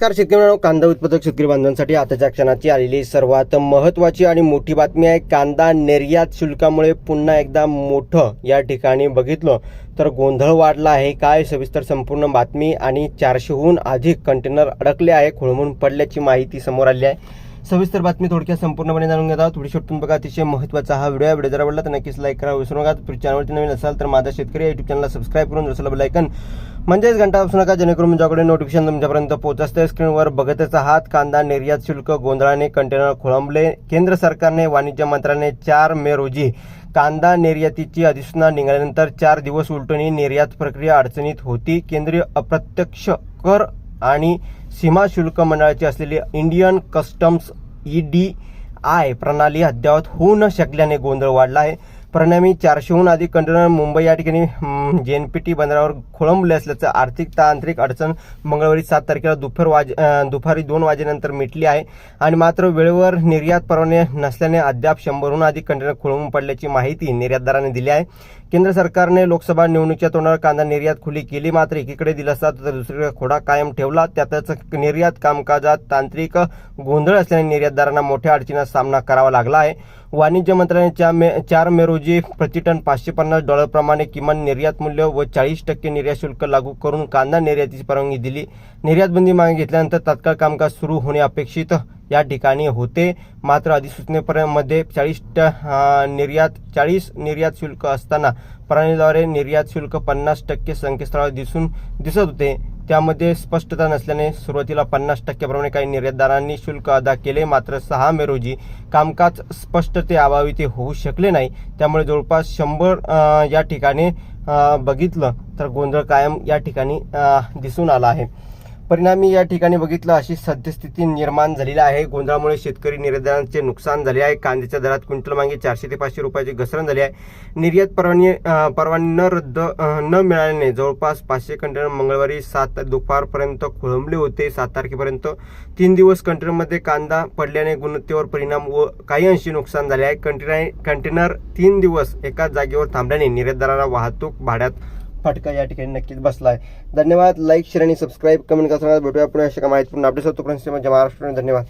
नमस्कार शेतकरी मित्रांनो, कांदा उत्पादक शेतकरी बांधवांसाठी आताच्या क्षणाची आलेली सर्वात महत्त्वाची आणि मोठी बातमी आहे कांदा निर्यात शुल्कामुळे पुन्हा एकदा मोठं या ठिकाणी बघितलं. तर गोंधळ वाढला आहे काय सविस्तर संपूर्ण बातमी आणि चारशेहून अधिक कंटेनर अडकले आहे खोळंबून पडल्याची माहिती समोर आली आहे. सविस्तर बातमी थोडक्यात संपूर्णपणे जाणून घेता थोडी शेवटून बघा अतिशय महत्त्वाचा हा व्हिडिओ व्हिडिओ जर आवडला तर नक्कीच लाईक करा. विसरू नका. चॅनलवरती नवीन असाल तर माझा शेतकरी युट्यूब चॅनलला सबस्क्राईब करून जसं लायकन म्हणजेच घंटा असू नका जेणेकरून तुमच्याकडे नोटिफिकेशन तुमच्यापर्यंत पोहोचत. असते स्क्रीनवर बघतच आहात. कांदा निर्यात शुल्क गोंधळाने कंटेनर खोळंबले. केंद्र सरकारने वाणिज्य मंत्र्याने चार मे रोजी कांदा निर्यातीची अधिसूचना निघाल्यानंतर चार दिवस उलटूनही निर्यात प्रक्रिया अडचणीत होती. केंद्रीय अप्रत्यक्ष कर आणि सीमा शुल्क मंडळाची असलेली Indian customs E D I प्रणाली अद्ययावत होऊ न शकल्याने गोंधळ वाढला आहे. परिणामी चारशेहून अधिक कंटेनर मुंबई या ठिकाणी जन पी टी बंदरावर खोळंबले असल्याचं आर्थिक तांत्रिक अडचण मंगळवारी सात तारखेला दुपार वाज दुपारी दोन वाजेनंतर मिटली आहे. आणि मात्र वेळेवर निर्यात परवाने नसल्याने अद्याप शंभरहून अधिक कंटेनर खोळंबून पडल्याची माहिती निर्यातदाराने दिली आहे. केंद्र सरकारने लोकसभा निवडणुकीच्या तोंडावर कांदा निर्यात खुली केली. मात्र एकीकडे दिलासा तर दुसरीकडे खोडा कायम ठेवला. त्यातच निर्यात कामकाजात तांत्रिक गोंधळ असल्याने निर्यातदारांना मोठ्या अडचणीचा सामना करावा लागला आहे. वाणिज्य मंत्र्याने चार मे चार मे रोजी प्रतिटन पाचशे पन्नास डॉलरप्रमाणे किमान निर्यात मूल्य व चाळीस टक्के निर्यात शुल्क लागू करून कांदा निर्यातीची परवानगी दिली. निर्यात बंदी मागे घेतल्यानंतर तात्काळ कामकाज सुरू होणे अपेक्षित या ठिकाणी होते. मात्र अधिसूचनेपर्यंत मध्ये चाळीस ट निर्यात चाळीस निर्यात शुल्क असताना प्रणालीद्वारे निर्यात शुल्क पन्नास टक्के संकेतस्थळावर दिसून दिसत होते. त्यामध्ये स्पष्टता नसल्याने सुरुवातीला पन्नास टक्क्याप्रमाणे काही निर्यातदारांनी शुल्क अदा केले मात्र सहा मे रोजी कामकाज स्पष्टतेअभावी ते होऊ शकले नाही. त्यामुळे जवळपास शंभर या ठिकाणी बघितलं तर गोंधळ कायम या ठिकाणी दिसून आला आहे. परिणामी या ठिकाणी बघितलं अशी सद्यस्थिती निर्माण झालेली आहे. गोंधळामुळे शेतकरी निर्यातदारांचे नुकसान झाले आहे. कांद्याच्या दरात क्विंटल मागे चारशे ते पाचशे रुपयाची घसरण झाली आहे. निर्यात परवानगी परवानगी न रद्द न मिळाल्याने जवळपास पाचशे कंटेनर मंगळवारी सात दुपारपर्यंत खोळंबले होते. सात तारखेपर्यंत तीन दिवस कंटेनरमध्ये कांदा पडल्याने गुणवत्तेवर परिणाम व काही अंशी नुकसान झाले आहे. कंटेनर कंटेनर तीन दिवस एकाच जागेवर थांबल्याने निर्यातदाराला वाहतूक भाड्यात फटका या ठिकाणी नक्कीच बसला आहे धन्यवाद. लाईक शेअर आणि सबस्क्राईब कमेंट करताना भेटूया पुन्हा अशा माहितीपूर्ण अपडेट्स होतो महाराष्ट्र. धन्यवाद.